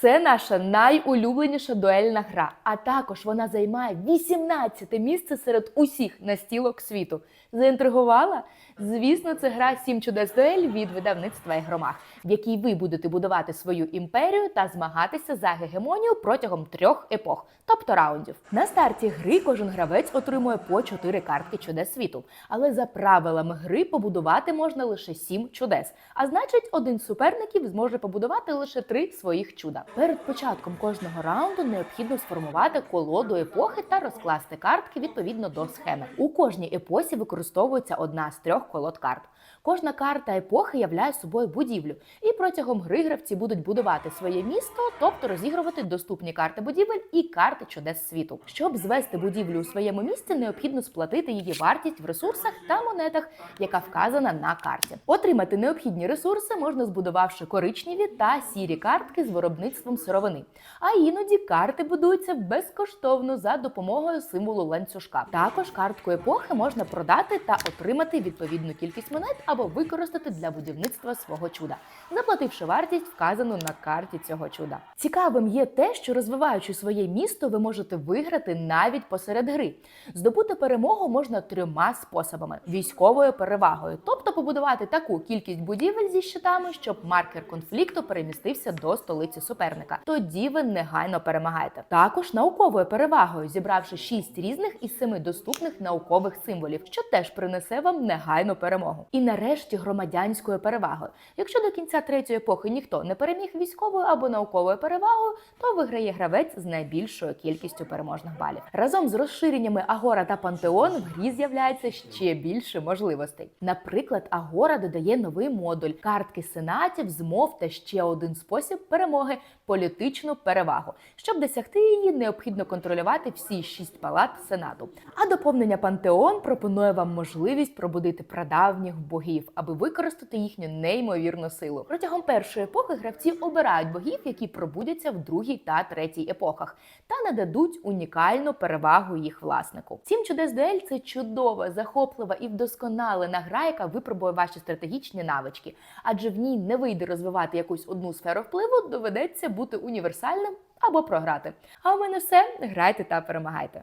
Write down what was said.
Це наша найулюбленіша дуельна гра, а також вона займає 18 місце серед усіх настілок світу. Заінтригувала? Звісно, це гра «Сім чудес дуель від видавництва Ігромах, в якій ви будете будувати свою імперію та змагатися за гегемонію протягом трьох епох, тобто раундів. На старті гри кожен гравець отримує по 4 картки чудес світу. Але за правилами гри побудувати можна лише 7 чудес. А значить, один з суперників зможе побудувати лише 3 своїх чуда. Перед початком кожного раунду необхідно сформувати колоду епохи та розкласти картки відповідно до схеми. У кожній епосі використовується одна з трьох колод карт. Кожна карта епохи являє собою будівлю, і протягом гри гравці будуть будувати своє місто, тобто розігрувати доступні карти будівель і карти чудес світу. Щоб звести будівлю у своєму місці, необхідно сплатити її вартість в ресурсах та монетах, яка вказана на карті. Отримати необхідні ресурси можна збудувавши коричневі та сірі картки з виробництвом сировини. А іноді карти будуються безкоштовно за допомогою символу ланцюжка. Також картку епохи можна продати та отримати відповідну кількість монет або використати для будівництва свого чуда, заплативши вартість, вказану на карті цього чуда. Цікавим є те, що розвиваючи своє місто, ви можете виграти навіть посеред гри. Здобути перемогу можна трьома способами: військовою перевагою, тобто побудувати таку кількість будівель зі щитами, щоб маркер конфлікту перемістився до столиці суперника. Тоді ви негайно перемагаєте. Також науковою перевагою, зібравши шість різних із семи доступних наукових символів, що теж принесе вам негайну перемогу. І нарешті громадянською перевагою. Якщо до кінця третьої епохи ніхто не переміг військовою або науковою перевагою, то виграє гравець з найбільшою кількістю переможних балів. Разом з розширеннями Агора та Пантеон в грі з'являється ще більше можливостей. Наприклад, Агора додає новий модуль картки сенатів, змов та ще один спосіб перемоги політичну перевагу. Щоб досягти її, необхідно контролювати всі шість палат сенату. А доповнення Пантеон пропонує вам можливість пробудити прадавніх богів, аби використати їхню неймовірну силу. Протягом першої епохи гравці обирають богів, які пробудяться в другій та третій епохах, та нададуть унікальну перевагу їх власнику. Сім чудес дуель це чудова, захоплива і вдосконалена гра, яка випробує ваші стратегічні навички, адже в ній не вийде розвивати якусь одну сферу впливу, доведеться бути універсальним або програти. А у мене все. Грайте та перемагайте.